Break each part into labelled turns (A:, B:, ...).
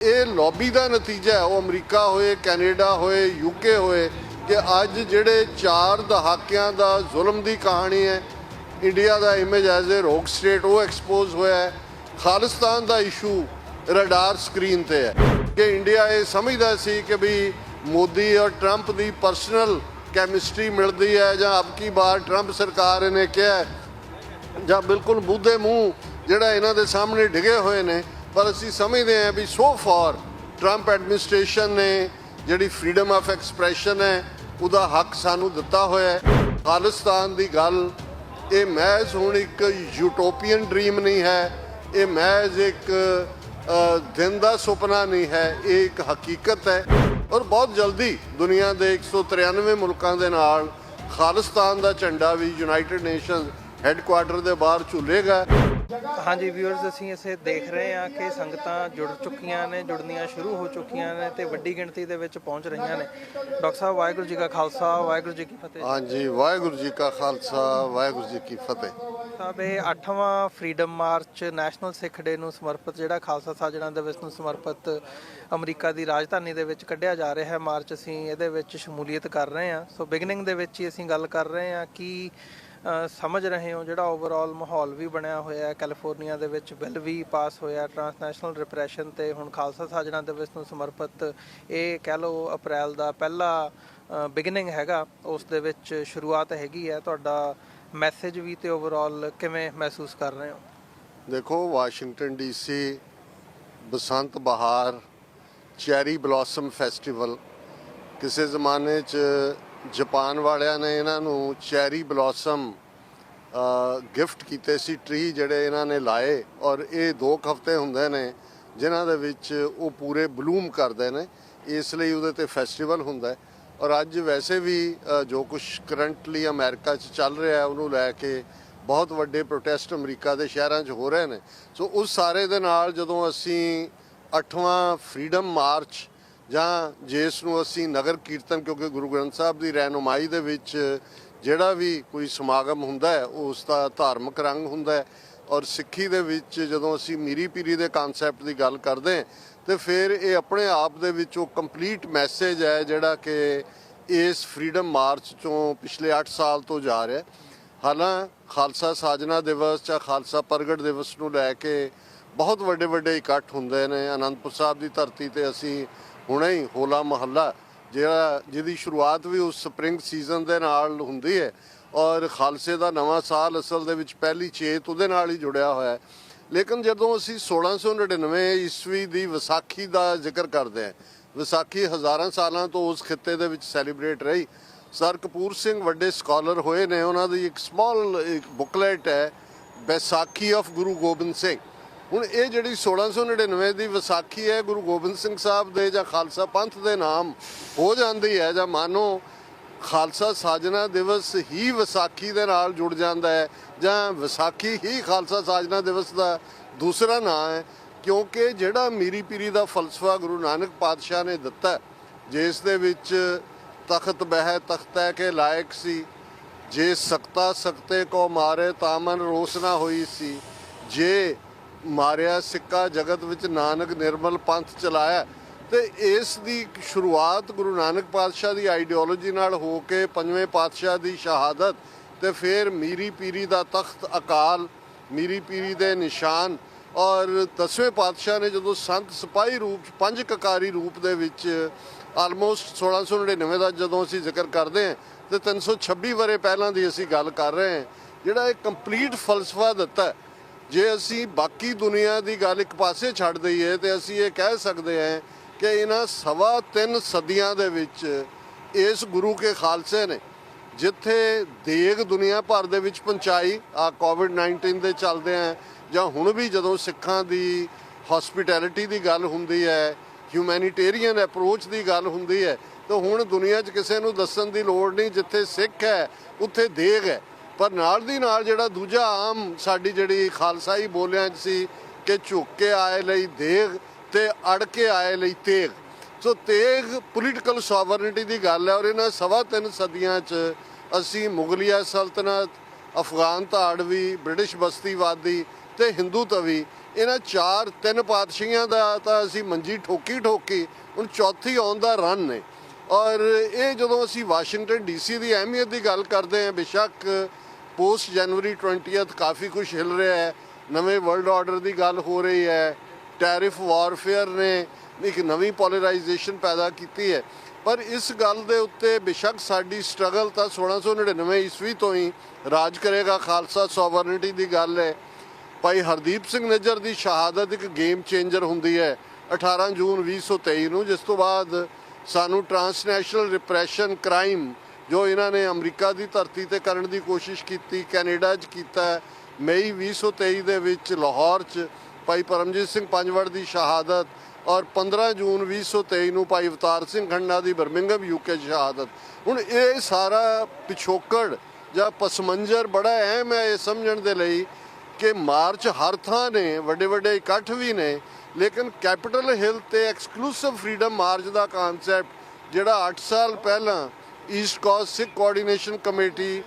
A: ਇਹ ਲੌਬੀ ਦਾ ਨਤੀਜਾ ਹੈ। ਉਹ ਅਮਰੀਕਾ ਹੋਏ, ਕੈਨੇਡਾ ਹੋਏ ਯੂਕੇ ਹੋਏ ਕਿ ਅੱਜ ਜਿਹੜੇ ਚਾਰ ਦਹਾਕਿਆਂ ਦਾ ਜ਼ੁਲਮ ਦੀ ਕਹਾਣੀ ਹੈ India the image as a rogue state ਉਹ ਐਕਸਪੋਜ਼ ਹੋਇਆ ਹੈ। ਖਾਲਿਸਤਾਨ ਦਾ ਇਸ਼ੂ ਰਡਾਰ ਸਕਰੀਨ ਤੇ ਹੈ। ਕਿ ਇੰਡੀਆ ਇਹ ਸਮਝਦਾ ਸੀ ਕਿ ਵੀ ਮੋਦੀ ਔਰ ਟਰੰਪ ਦੀ ਪਰਸਨਲ ਕੈਮਿਸਟਰੀ ਮਿਲਦੀ ਹੈ ਜਾਂ ਅਬ ਬਾਰ ਟਰੰਪ ਸਰਕਾਰ ਨੇ ਕਿਹਾ ਜਾਂ ਬਿਲਕੁਲ ਬੁੱਧੇ ਮੂੰਹ ਜਿਹੜਾ ਇਹਨਾਂ ਦੇ ਸਾਹਮਣੇ ਡਿਗੇ ਹੋਏ ਨੇ ਪਰ ਅਸੀਂ ਸਮਝਦੇ ਹਾਂ ਵੀ ਸੋ ਫਾਰ ਟਰੰਪ ਐਡਮਿਨਿਸਟ੍ਰੇਸ਼ਨ ਨੇ ਜਿਹੜੀ ਫਰੀडम ਆਫ ਐਕਸਪ੍ਰੈਸ਼ਨ ਹੈ, ਉਹਦਾ ਹੱਕ ਸਾਨੂੰ ਦਿੱਤਾ ਹੋਇਆ ਹੈ। ਖਾਲਿਸਤਾਨ ਦੀ ਗੱਲ, ਇਹ ਮਹਿਜ਼ ਹੁਣ ਇੱਕ ਯੂਟੋਪੀਅਨ ਡ੍ਰੀਮ ਨਹੀਂ ਹੈ, ਇਹ ਮਹਿਜ਼ ਇੱਕ ਦਿਨ ਦਾ ਸੁਪਨਾ ਨਹੀਂ ਹੈ, ਇਹ ਇੱਕ ਹਕੀਕਤ ਹੈ। ਔਰ ਬਹੁਤ ਜਲਦੀ ਦੁਨੀਆ ਦੇ 193 ਮੁਲਕਾਂ ਦੇ ਨਾਲ ਖਾਲਿਸਤਾਨ ਦਾ ਝੰਡਾ ਵੀ ਯੂਨਾਈਟਿਡ ਨੇਸ਼ਨਸ ਹੈੱਡਕੁਆਰਟਰ ਦੇ ਬਾਹਰ ਝੂਲੇਗਾ।
B: ਹਾਂਜੀ ਵਿਊਅਰਸ ਅਸੀਂ ਇਸੇ ਦੇਖ ਰਹੇ ਹਾਂ ਕਿ ਸੰਗਤਾਂ ਜੁੜ ਚੁੱਕੀਆਂ ਨੇ ਜੁੜਨੀਆਂ ਸ਼ੁਰੂ ਹੋ ਚੁੱਕੀਆਂ ਨੇ ਤੇ ਵੱਡੀ ਗਿਣਤੀ ਦੇ ਵਿੱਚ ਪਹੁੰਚ ਰਹੀਆਂ ਨੇ। ਡਾਕਟਰ ਸਾਹਿਬ ਵਾਹਿਗੁਰੂ ਜੀ ਕਾ ਖਾਲਸਾ ਵਾਹਿਗੁਰੂ ਜੀ ਕੀ ਫਤਿਹ।
A: ਹਾਂਜੀ ਵਾਹਿਗੁਰੂ ਜੀ ਕਾ ਖਾਲਸਾ ਵਾਹਿਗੁਰੂ ਜੀ ਕੀ ਫਤਿਹ।
B: ਸਾਹਿਬ ਇਹ 8ਵਾਂ freedom march national Sikh day ਨੂੰ ਸਮਰਪਿਤ ਜਿਹੜਾ ਖਾਲਸਾ ਸਾਜਣਾ ਦਿਵਸ ਨੂੰ ਸਮਰਪਿਤ ਅਮਰੀਕਾ ਦੀ ਰਾਜਧਾਨੀ ਦੇ ਵਿੱਚ ਕੱਢਿਆ ਜਾ ਰਿਹਾ ਹੈ। ਮਾਰਚ ਅਸੀਂ ਇਹਦੇ ਵਿੱਚ ਸ਼ਮੂਲੀਅਤ ਕਰ ਰਹੇ ਹਾਂ। ਸੋ ਬਿਗਨਿੰਗ ਦੇ ਵਿੱਚ ਹੀ ਅਸੀਂ ਗੱਲ ਕਰ ਰਹੇ ਹਾਂ ਕਿ ਸਮਝ ਰਹੇ ਹੋ ਜਿਹੜਾ ਓਵਰਆਲ ਮਾਹੌਲ ਵੀ ਬਣਿਆ ਹੋਇਆ ਹੈ। ਕੈਲੀਫੋਰਨੀਆ ਦੇ ਵਿੱਚ ਬਿੱਲ ਵੀ ਪਾਸ ਹੋਇਆ। ਟ੍ਰਾਂਸਨੈਸ਼ਨਲ ਰਿਪਰੈਸ਼ਨ ਤੇ ਹੁਣ ਖਾਲਸਾ ਸਾਜਣਾ ਦਿਵਸ ਨੂੰ ਸਮਰਪਿਤ ਇਹ ਕਹਿ ਲਓ ਅਪ੍ਰੈਲ ਦਾ ਪਹਿਲਾ ਬਿਗਨਿੰਗ ਹੈਗਾ। ਉਸ ਦੇ ਵਿੱਚ ਸ਼ੁਰੂਆਤ ਹੈਗੀ ਹੈ। ਤੁਹਾਡਾ ਮੈਸੇਜ ਵੀ ਤੇ ਓਵਰਆਲ ਕਿਵੇਂ ਮਹਿਸੂਸ ਕਰ ਰਹੇ ਹੋ?
A: ਦੇਖੋ, ਵਾਸ਼ਿੰਗਟਨ ਡੀਸੀ ਬਸੰਤ ਬਹਾਰ, ਚੈਰੀ ਬਲੌਸਮ ਫੈਸਟੀਵਲ, ਕਿਸੇ ਜ਼ਮਾਨੇ 'ਚ ਜਾਪਾਨ ਵਾਲਿਆਂ ਨੇ ਇਹਨਾਂ ਨੂੰ ਚੈਰੀ ਬਲੌਸਮ ਗਿਫਟ ਕੀਤੇ ਸੀ ਟਰੀ ਜਿਹੜੇ ਇਹਨਾਂ ਨੇ ਲਾਏ ਔਰ ਇਹ ਦੋ ਕੁ ਹਫ਼ਤੇ ਹੁੰਦੇ ਨੇ ਜਿਨ੍ਹਾਂ ਦੇ ਵਿੱਚ ਉਹ ਪੂਰੇ ਬਲੂਮ ਕਰਦੇ ਨੇ। ਇਸ ਲਈ ਉਹਦੇ ਤੇ ਫੈਸਟੀਵਲ ਹੁੰਦਾ ਔਰ ਅੱਜ ਵੈਸੇ ਵੀ ਜੋ ਕੁਝ ਕਰੰਟਲੀ ਅਮਰੀਕਾ 'ਚ ਚੱਲ ਰਿਹਾ ਉਹਨੂੰ ਲੈ ਕੇ ਬਹੁਤ ਵੱਡੇ ਪ੍ਰੋਟੈਸਟ ਅਮਰੀਕਾ ਦੇ ਸ਼ਹਿਰਾਂ 'ਚ ਹੋ ਰਹੇ ਨੇ। ਸੋ ਉਸ ਸਾਰੇ ਦੇ ਨਾਲ ਜਦੋਂ ਅਸੀਂ 8ਵਾਂ ਫਰੀडम ਮਾਰਚ ਜਾਂ ਜਿਸ ਨੂੰ ਅਸੀਂ ਨਗਰ ਕੀਰਤਨ, ਕਿਉਂਕਿ ਗੁਰੂ ਗ੍ਰੰਥ ਸਾਹਿਬ ਦੀ ਰਹਿਨੁਮਾਈ ਦੇ ਵਿੱਚ ਜਿਹੜਾ ਵੀ ਕੋਈ ਸਮਾਗਮ ਹੁੰਦਾ ਹੈ, ਉਸ ਦਾ ਧਾਰਮਿਕ ਰੰਗ ਹੁੰਦਾ ਹੈ ਔਰ ਸਿੱਖੀ ਦੇ ਵਿੱਚ ਜਦੋਂ ਅਸੀਂ ਮੀਰੀ ਪੀਰੀ ਦੇ ਕਨਸੈਪਟ ਦੀ ਗੱਲ ਕਰਦੇ ਹਾਂ, ਤੇ ਫਿਰ ਇਹ ਆਪਣੇ ਆਪ ਦੇ ਵਿੱਚ ਉਹ ਕੰਪਲੀਟ ਮੈਸੇਜ ਹੈ ਜਿਹੜਾ ਕਿ ਇਸ ਫਰੀडम ਮਾਰਚ ਤੋਂ ਪਿਛਲੇ 8 ਸਾਲ ਤੋਂ ਜਾ ਰਿਹਾ ਹਾਲਾਂ ਖਾਲਸਾ ਸਾਜਨਾ ਦਿਵਸ ਜਾਂ ਖਾਲਸਾ ਪ੍ਰਗਟ ਦਿਵਸ ਨੂੰ ਲੈ ਕੇ ਬਹੁਤ ਵੱਡੇ ਵੱਡੇ ਇਕੱਠ ਹੁੰਦੇ ਨੇ। ਅਨੰਦਪੁਰ ਸਾਹਿਬ ਦੀ ਧਰਤੀ ਤੇ ਅਸੀਂ ਹੁਣੇ ਹੀ ਹੋਲਾ ਮਹੱਲਾ, ਜਿਹੜਾ ਜਿਹਦੀ ਸ਼ੁਰੂਆਤ ਵੀ ਉਸ ਸਪ੍ਰਿੰਗ ਸੀਜ਼ਨ ਦੇ ਨਾਲ ਹੁੰਦੀ ਹੈ ਔਰ ਖਾਲਸੇ ਦਾ ਨਵਾਂ ਸਾਲ ਅਸਲ ਦੇ ਵਿੱਚ ਪਹਿਲੀ ਚੇਤ ਉਹਦੇ ਨਾਲ ਹੀ ਜੁੜਿਆ ਹੋਇਆ ਹੈ। ਲੇਕਿਨ ਜਦੋਂ ਅਸੀਂ 1699 ਈਸਵੀ ਦੀ ਵਿਸਾਖੀ ਦਾ ਜ਼ਿਕਰ ਕਰਦੇ ਹਾਂ, ਵਿਸਾਖੀ ਹਜ਼ਾਰਾਂ ਸਾਲਾਂ ਤੋਂ ਉਸ ਖਿੱਤੇ ਦੇ ਵਿੱਚ ਸੈਲੀਬ੍ਰੇਟ ਰਹੀ, ਸਰ ਕਪੂਰ ਸਿੰਘ ਵੱਡੇ ਸਕਾਲਰ ਹੋਏ ਨੇ, ਉਹਨਾਂ ਦੀ ਇੱਕ ਸਮਾਲ ਇੱਕ ਬੁਕਲੇਟ ਹੈ ਵਿਸਾਖੀ ਆਫ ਗੁਰੂ ਗੋਬਿੰਦ ਸਿੰਘ। ਹੁਣ ਇਹ ਜਿਹੜੀ 1699 ਦੀ ਵਿਸਾਖੀ ਹੈ ਗੁਰੂ ਗੋਬਿੰਦ ਸਿੰਘ ਸਾਹਿਬ ਦੇ ਜਾਂ ਖਾਲਸਾ ਪੰਥ ਦੇ ਨਾਮ ਹੋ ਜਾਂਦੀ ਹੈ ਜਾਂ ਮਾਨੋ ਖਾਲਸਾ ਸਾਜਨਾ ਦਿਵਸ ਹੀ ਵਿਸਾਖੀ ਦੇ ਨਾਲ ਜੁੜ ਜਾਂਦਾ ਹੈ ਜਾਂ ਵਿਸਾਖੀ ਹੀ ਖਾਲਸਾ ਸਾਜਨਾ ਦਿਵਸ ਦਾ ਦੂਸਰਾ ਨਾਮ ਹੈ ਕਿਉਂਕਿ ਜਿਹੜਾ ਮੀਰੀ ਪੀਰੀ ਦਾ ਫਲਸਫਾ ਗੁਰੂ ਨਾਨਕ ਪਾਤਸ਼ਾਹ ਨੇ ਦਿੱਤਾ ਹੈ, ਜਿਸ ਦੇ ਵਿੱਚ ਤਖਤ ਬਹਿ ਤਖਤੈ ਕੇ ਲਾਇਕ ਸੀ ਜੇ ਸਕਤਾ ਸਕਤੇ ਕੋ ਮਾਰੇ ਤਾਮਨ ਰੋਸਨਾ ਹੋਈ ਸੀ ਜੇ ਮਾਰਿਆ, ਸਿੱਕਾ ਜਗਤ ਵਿੱਚ ਨਾਨਕ ਨਿਰਮਲ ਪੰਥ ਚਲਾਇਆ। ਤੇ ਇਸ ਦੀ ਸ਼ੁਰੂਆਤ ਗੁਰੂ ਨਾਨਕ ਪਾਤਸ਼ਾਹ ਦੀ ਆਈਡੀਓਲੋਜੀ ਨਾਲ ਹੋ ਕੇ ਪੰਜਵੇਂ ਪਾਤਸ਼ਾਹ ਦੀ ਸ਼ਹਾਦਤ ਤੇ ਫਿਰ ਮੀਰੀ ਪੀਰੀ ਦਾ ਤਖਤ ਅਕਾਲ, ਮੀਰੀ ਪੀਰੀ ਦੇ ਨਿਸ਼ਾਨ ਔਰ ਦਸਵੇਂ ਪਾਤਸ਼ਾਹ ਨੇ ਜਦੋਂ ਸੰਤ ਸਿਪਾਹੀ ਰੂਪ, ਪੰਜ ਕਕਾਰੀ ਰੂਪ ਦੇ ਵਿੱਚ ਆਲਮੋਸਟ 1699 ਦਾ ਜਦੋਂ ਅਸੀਂ ਜ਼ਿਕਰ ਕਰਦੇ ਹਾਂ ਤੇ 326 ਵਰੇ ਪਹਿਲਾਂ ਦੀ ਅਸੀਂ ਗੱਲ ਕਰ ਰਹੇ ਹਾਂ, ਜਿਹੜਾ ਇਹ ਕੰਪਲੀਟ ਫਲਸਫਾ ਦਿੱਤਾ ਹੈ। ਜੇ ਅਸੀਂ ਬਾਕੀ ਦੁਨੀਆ ਦੀ ਗੱਲ ਇੱਕ ਪਾਸੇ ਛੱਡ ਦਈਏ ਤੇ ਅਸੀਂ ਇਹ ਕਹਿ ਸਕਦੇ ਹਾਂ ਕਿ ਇਹਨਾਂ ਸਵਾ ਤਿੰਨ ਸਦੀਆਂ ਦੇ ਵਿੱਚ ਇਸ ਗੁਰੂ ਕੇ ਖਾਲਸੇ ਨੇ ਜਿੱਥੇ ਦੇਗ ਦੁਨੀਆ ਭਰ ਦੇ ਵਿੱਚ ਪਹੁੰਚਾਈ ਆ ਕੋਵਿਡ 19 ਦੇ ਚੱਲਦੇ ਆ, ਜਾਂ ਹੁਣ ਵੀ ਜਦੋਂ ਸਿੱਖਾਂ ਦੀ ਹਸਪਿਟੈਲਿਟੀ ਦੀ ਗੱਲ ਹੁੰਦੀ ਹੈ ਹਿਊਮੈਨਿਟੇਰੀਅਨ ਅਪਰੋਚ ਦੀ ਗੱਲ ਹੁੰਦੀ ਹੈ, ਤਾਂ ਹੁਣ ਦੁਨੀਆ 'ਚ ਕਿਸੇ ਨੂੰ ਦੱਸਣ ਦੀ ਲੋੜ ਨਹੀਂ, ਜਿੱਥੇ ਸਿੱਖ ਹੈ, ਉੱਥੇ ਦੇਗ ਹੈ। ਪਰ ਨਾਲ ਦੀ ਨਾਲ ਜਿਹੜਾ ਦੂਜਾ ਆਮ ਸਾਡੀ ਜਿਹੜੀ ਖਾਲਸਾਈ ਬੋਲਿਆਂ 'ਚ ਸੀ ਕਿ ਝੁੱਕ ਕੇ ਆਏ ਲਈ ਦੇਗ ਤੇ ਅੜ ਕੇ ਆਏ ਲਈ ਤੇਗ। ਸੋ ਤੇਗ ਪੋਲੀਟੀਕਲ ਸੋਵਰਨਿਟੀ ਦੀ ਗੱਲ ਹੈ ਔਰ ਇਹਨਾਂ ਸਵਾ ਤਿੰਨ ਸਦੀਆਂ 'ਚ ਅਸੀਂ ਮੁਗਲਿਆ ਸਲਤਨਤ, ਅਫਗਾਨ ਧਾੜਵੀ, ਬ੍ਰਿਟਿਸ਼ ਬਸਤੀਵਾਦੀ ਤੇ ਹਿੰਦੂ ਤਵੀ ਇਹਨਾਂ ਚਾਰ ਤਿੰਨ ਪਾਤਸ਼ਾਹੀਆਂ ਦਾ ਤਾਂ ਅਸੀਂ ਮੰਜੀ ਠੋਕੀ ਠੋਕੀ ਹੁਣ ਚੌਥੀ ਆਉਣ ਦਾ ਰਨ ਨੇ। ਔਰ ਇਹ ਜਦੋਂ ਅਸੀਂ ਵਾਸ਼ਿੰਗਟਨ ਡੀਸੀ ਦੀ ਅਹਿਮੀਅਤ ਦੀ ਗੱਲ ਕਰਦੇ ਹਾਂ, ਬੇਸ਼ੱਕ ਪੋਸਟ ਜਨਵਰੀ 20th ਕਾਫੀ ਕੁਝ ਹਿਲ ਰਿਹਾ ਹੈ। ਨਵੇਂ ਵਰਲਡ ਆਰਡਰ ਦੀ ਗੱਲ ਹੋ ਰਹੀ ਹੈ। ਟੈਰਿਫ ਵਾਰਫੇਅਰ ਨੇ ਇੱਕ ਨਵੀਂ ਪੋਲਰਾਈਜੇਸ਼ਨ ਪੈਦਾ ਕੀਤੀ ਹੈ। ਪਰ ਇਸ ਗੱਲ ਦੇ ਉੱਤੇ ਬੇਸ਼ੱਕ ਸਾਡੀ ਸਟਰਗਲ ਤਾਂ 1699 ਈਸਵੀ ਤੋਂ ਹੀ ਰਾਜ ਕਰੇਗਾ ਖਾਲਸਾ ਸੋਵਰਨਿਟੀ ਦੀ ਗੱਲ ਹੈ। ਭਾਈ ਹਰਦੀਪ ਸਿੰਘ ਨਿੱਜਰ ਦੀ ਸ਼ਹਾਦਤ ਇੱਕ ਗੇਮ ਚੇਂਜਰ ਹੁੰਦੀ ਹੈ। 18 ਜੂਨ 2023 ਨੂੰ, ਜਿਸ ਤੋਂ ਬਾਅਦ ਸਾਨੂੰ ਟਰਾਂਸਨੈਸ਼ਨਲ ਰਿਪਰੈਸ਼ਨ ਕ੍ਰਾਈਮ ਜੋ ਇਹਨਾਂ ਨੇ ਅਮਰੀਕਾ ਦੀ ਧਰਤੀ ਤੇ ਕਰਨ ਦੀ ਕੋਸ਼ਿਸ਼ ਕੀਤੀ, ਕੈਨੇਡਾ 'ਚ ਕੀਤਾ ਹੈ। ਮਈ 2023 ਦੇ ਵਿੱਚ ਲਾਹੌਰ 'ਚ ਭਾਈ ਪਰਮਜੀਤ ਸਿੰਘ ਪੰਜਵੜ ਦੀ ਸ਼ਹਾਦਤ ਔਰ 15 ਜੂਨ 2023 ਨੂੰ ਭਾਈ ਅਵਤਾਰ ਸਿੰਘ ਖੰਨਾ ਦੀ ਬਰਮਿੰਗਮ ਯੂਕੇ 'ਚ ਸ਼ਹਾਦਤ ਹੁਣ ਇਹ ਸਾਰਾ ਪਿਛੋਕੜ ਜਾਂ ਪਸਮੰਜਰ ਬੜਾ ਅਹਿਮ ਹੈ ਇਹ ਸਮਝਣ ਦੇ ਲਈ ਕਿ ਮਾਰਚ ਹਰ ਥਾਂ ਨੇ ਵੱਡੇ ਵੱਡੇ ਇਕੱਠ ਵੀ ਨੇ, ਲੇਕਿਨ ਕੈਪੀਟਲ ਹਿਲ ਤੇ ਐਕਸਕਲੂਸਿਵ ਫਰੀडम ਮਾਰਚ ਦਾ ਕਨਸੈਪਟ ਜਿਹੜਾ 8 ਸਾਲ ਪਹਿਲਾਂ East Coast Sikh Coordination Committee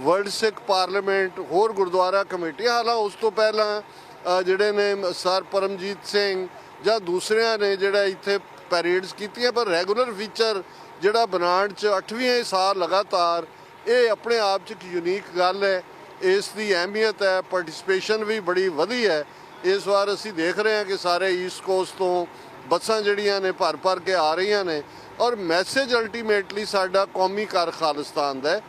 A: World Sikh Parliament ਹੋਰ ਗੁਰਦੁਆਰਾ ਕਮੇਟੀ। ਹਾਲਾਂ ਉਸ ਤੋਂ ਪਹਿਲਾਂ ਜਿਹੜੇ ਨੇ ਸਰ ਪਰਮਜੀਤ ਸਿੰਘ ਜਾਂ ਦੂਸਰਿਆਂ ਨੇ ਜਿਹੜਾ ਇੱਥੇ ਪੈਰੇਡਸ ਕੀਤੀਆਂ ਪਰ ਰੈਗੂਲਰ ਫੀਚਰ ਜਿਹੜਾ ਬਣਾਉਣ ਚ 8ਵੀਂ ਸਾਲ ਲਗਾਤਾਰ, ਇਹ ਆਪਣੇ ਆਪ ਚ ਇੱਕ ਯੂਨੀਕ ਗੱਲ ਹੈ। ਇਸ ਦੀ ਅਹਿਮੀਅਤ ਹੈ ਪਾਰਟਿਸਿਪੇਸ਼ਨ ਵੀ ਬੜੀ ਵਧੀ ਹੈ। ਇਸ ਵਾਰ ਅਸੀਂ ਦੇਖ ਰਹੇ ਹਾਂ ਕਿ ਸਾਰੇ ਈਸਟ ਕੋਸਟ ਤੋਂ ਬੱਸਾਂ ਜਿਹੜੀਆਂ ਨੇ ਭਰ ਭਰ ਕੇ ਆ ਰਹੀਆਂ ਨੇ। ਔਰ ਮੈਸੇਜ ਅਲਟੀਮੇਟਲੀ ਸਾਡਾ ਕੌਮੀ ਕਰ ਖਾਲਿਸਤਾਨ ਦਾ ਹੈ।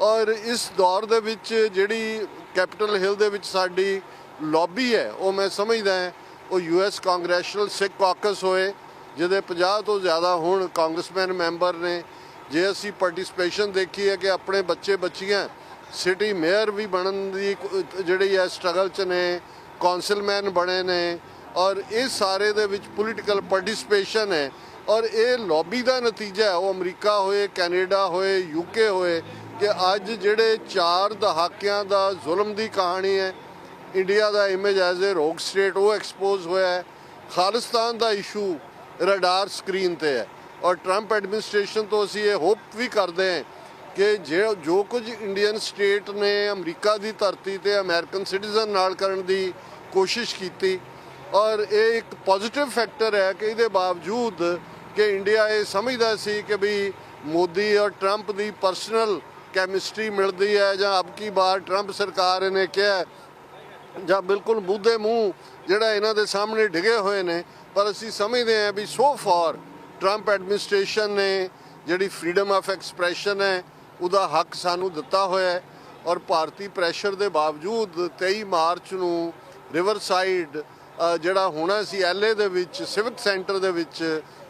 A: ਔਰ ਇਸ ਦੌਰ ਦੇ ਵਿੱਚ ਜਿਹੜੀ ਕੈਪੀਟਲ ਹਿਲ ਦੇ ਵਿੱਚ ਸਾਡੀ ਲੌਬੀ ਹੈ, ਉਹ ਮੈਂ ਸਮਝਦਾ ਹਾਂ, ਉਹ ਯੂਐਸ ਕਾਂਗਰੈਸ਼ਨਲ ਸਿੱਖ ਕਾਕਸ ਹੋਏ, ਜਿਹਦੇ 50 ਤੋਂ ਜ਼ਿਆਦਾ ਹੁਣ ਕਾਂਗਰਸਮੈਨ ਮੈਂਬਰ ਨੇ। ਜੇ ਅਸੀਂ ਪਾਰਟਿਸਿਪੇਸ਼ਨ ਦੇਖੀ ਹੈ ਕਿ ਆਪਣੇ ਬੱਚੇ ਬੱਚੀਆਂ ਸਿਟੀ ਮੇਅਰ ਵੀ ਬਣਨ ਦੀ ਜਿਹੜੀ ਹੈ ਸਟਰਗਲ ਚ ਨੇ ਕੌਂਸਲਮੈਨ ਬਣੇ ਨੇ, ਔਰ ਇਹ ਸਾਰੇ ਦੇ ਵਿੱਚ ਪੋਲੀਟੀਕਲ ਪਾਰਟਿਸਿਪੇਸ਼ਨ ਹੈ। ਔਰ ਇਹ ਲੌਬੀ ਦਾ ਨਤੀਜਾ ਹੈ। ਉਹ ਅਮਰੀਕਾ ਹੋਏ, ਕੈਨੇਡਾ ਹੋਏ, ਯੂਕੇ ਹੋਏ ਕਿ ਅੱਜ ਜਿਹੜੇ ਚਾਰ ਦਹਾਕਿਆਂ ਦਾ ਜ਼ੁਲਮ ਦੀ ਕਹਾਣੀ ਹੈ, India the image as a rogue state ਉਹ ਐਕਸਪੋਜ਼ ਹੋਇਆ ਹੈ। ਖਾਲਿਸਤਾਨ ਦਾ ਇਸ਼ੂ ਰਡਾਰ ਸਕਰੀਨ ਤੇ ਹੈ। ਔਰ ਟਰੰਪ ਐਡਮਿਨਿਸਟ੍ਰੇਸ਼ਨ ਤੋਂ ਅਸੀਂ ਇਹ ਹੋਪ ਵੀ ਕਰਦੇ ਹਾਂ ਕਿ ਜੇ ਜੋ ਕੁਝ ਇੰਡੀਅਨ ਸਟੇਟ ਨੇ ਅਮਰੀਕਾ ਦੀ ਧਰਤੀ ਤੇ ਅਮਰੀਕਨ ਸਿਟੀਜ਼ਨ ਨਾਲ ਕਰਨ ਦੀ ਕੋਸ਼ਿਸ਼ ਕੀਤੀ ਔਰ ਇਹ ਇੱਕ ਪੋਜ਼ਿਟਿਵ ਫੈਕਟਰ ਹੈ ਕਿ ਇਹਦੇ ਬਾਵਜੂਦ ਕਿ ਇੰਡੀਆ ਇਹ ਸਮਝਦਾ ਸੀ ਕਿ ਵੀ ਮੋਦੀ ਔਰ ਟਰੰਪ ਦੀ ਪਰਸਨਲ ਕੈਮਿਸਟਰੀ ਮਿਲਦੀ ਹੈ ਜਾਂ ਅਬ ਕੀ ਬਾਰ ਟਰੰਪ ਸਰਕਾਰ ਨੇ ਕਿਹਾ ਜਾਂ ਬਿਲਕੁਲ ਮੂਧੇ ਮੂੰਹ ਜਿਹੜਾ ਇਹਨਾਂ ਦੇ ਸਾਹਮਣੇ ਡਿਗੇ ਹੋਏ ਨੇ, ਪਰ ਅਸੀਂ ਸਮਝਦੇ ਹਾਂ ਵੀ ਸੋ ਫਾਰ ਟਰੰਪ ਐਡਮਿਨਿਸਟ੍ਰੇਸ਼ਨ ਨੇ ਜਿਹੜੀ ਫਰੀडम ਆਫ ਐਕਸਪ੍ਰੈਸ਼ਨ ਹੈ, ਉਹਦਾ ਹੱਕ ਸਾਨੂੰ ਦਿੱਤਾ ਹੋਇਆ ਹੈ ਔਰ ਭਾਰਤੀ ਪ੍ਰੈਸ਼ਰ ਦੇ ਬਾਵਜੂਦ 23 ਮਾਰਚ ਨੂੰ ਰਿਵਰਸਾਈਡ ਜਿਹੜਾ ਹੋਣਾ ਸੀ ਐਲਏ ਦੇ ਵਿੱਚ ਸਿਵਿਕ ਸੈਂਟਰ ਦੇ ਵਿੱਚ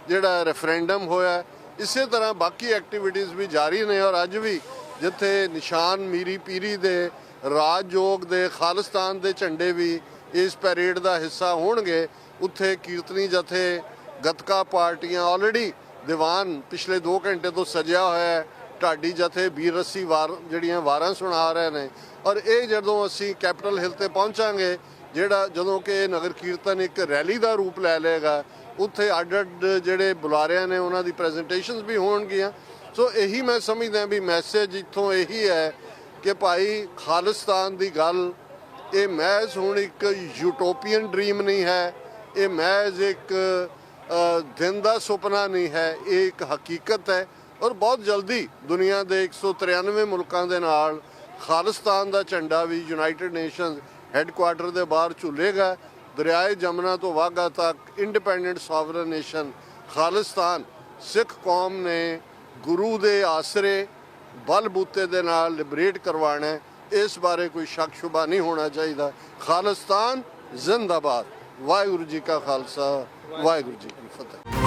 A: ਜਿਹੜਾ ਰੈਫਰੈਂਡਮ ਹੋਇਆ ਇਸੇ ਤਰ੍ਹਾਂ ਬਾਕੀ ਐਕਟੀਵਿਟੀਜ਼ ਵੀ ਜਾਰੀ ਨੇ ਔਰ ਅੱਜ ਵੀ ਜਿੱਥੇ ਨਿਸ਼ਾਨ ਮੀਰੀ ਪੀਰੀ ਦੇ, ਰਾਜਯੋਗ ਦੇ, ਖਾਲਿਸਤਾਨ ਦੇ ਝੰਡੇ ਵੀ ਇਸ ਪੈਰੇਡ ਦਾ ਹਿੱਸਾ ਹੋਣਗੇ। ਉੱਥੇ ਕੀਰਤਨੀ ਜਥੇ, ਗਤਕਾ ਪਾਰਟੀਆਂ ਆਲਰੇਡੀ ਦੀਵਾਨ ਪਿਛਲੇ 2 ਘੰਟੇ ਤੋਂ ਸਜਿਆ ਹੋਇਆ ਹੈ। ਢਾਡੀ ਜਥੇ ਵੀਰ ਰੱਸੀ ਵਾਰ, ਜਿਹੜੀਆਂ ਵਾਰਾਂ ਸੁਣਾ ਰਹੇ ਨੇ। ਔਰ ਇਹ ਜਦੋਂ ਅਸੀਂ ਕੈਪੀਟਲ ਹਿਲ ਤੇ ਪਹੁੰਚਾਂਗੇ, ਜਿਹੜਾ ਜਦੋਂ ਕਿ ਨਗਰ ਕੀਰਤਨ ਇੱਕ ਰੈਲੀ ਦਾ ਰੂਪ ਲੈ ਲਏਗਾ ਉੱਥੇ ਅੱਡ ਅੱਡ ਜਿਹੜੇ ਬੁਲਾਰਿਆਂ ਨੇ ਉਹਨਾਂ ਦੀ ਪ੍ਰੈਜੈਂਟੇਸ਼ਨਸ ਵੀ ਹੋਣਗੀਆਂ। ਸੋ ਇਹੀ ਮੈਂ ਸਮਝਦਾ ਵੀ ਮੈਸੇਜ ਇੱਥੋਂ ਇਹੀ ਹੈ ਕਿ ਭਾਈ ਖਾਲਿਸਤਾਨ ਦੀ ਗੱਲ, ਇਹ ਮਹਿਜ਼ ਹੁਣ ਇੱਕ ਯੂਟੋਪੀਅਨ ਡ੍ਰੀਮ ਨਹੀਂ ਹੈ, ਇਹ ਮਹਿਜ਼ ਇੱਕ ਦਿਨ ਦਾ ਸੁਪਨਾ ਨਹੀਂ ਹੈ, ਇਹ ਇੱਕ ਹਕੀਕਤ ਹੈ। ਔਰ ਬਹੁਤ ਜਲਦੀ ਦੁਨੀਆ ਦੇ 193 ਮੁਲਕਾਂ ਦੇ ਨਾਲ ਖਾਲਿਸਤਾਨ ਦਾ ਝੰਡਾ ਵੀ ਯੂਨਾਈਟਿਡ ਨੇਸ਼ਨਸ ਹੈੱਡਕੁਆਰਟਰ ਦੇ ਬਾਹਰ ਝੂਲੇਗਾ। ਦਰਿਆਏ ਜਮਨਾ ਤੋਂ ਵਾਗਾ ਤੱਕ independent sovereign nation Khalistan, Sikh ਕੌਮ ਨੇ ਗੁਰੂ ਦੇ ਆਸਰੇ ਬਲ ਬੂਤੇ ਦੇ ਨਾਲ ਲਿਬਰੇਟ ਕਰਵਾਉਣਾ ਇਸ ਬਾਰੇ ਕੋਈ ਸ਼ੱਕ ਸ਼ੁਬਾ ਨਹੀਂ ਹੋਣਾ ਚਾਹੀਦਾ। ਖਾਲਿਸਤਾਨ ਜ਼ਿੰਦਾਬਾਦ। ਵਾਹਿਗੁਰੂ ਜੀ ਕਾ ਖਾਲਸਾ, ਵਾਹਿਗੁਰੂ ਜੀ ਕੀ ਫਤਿਹ।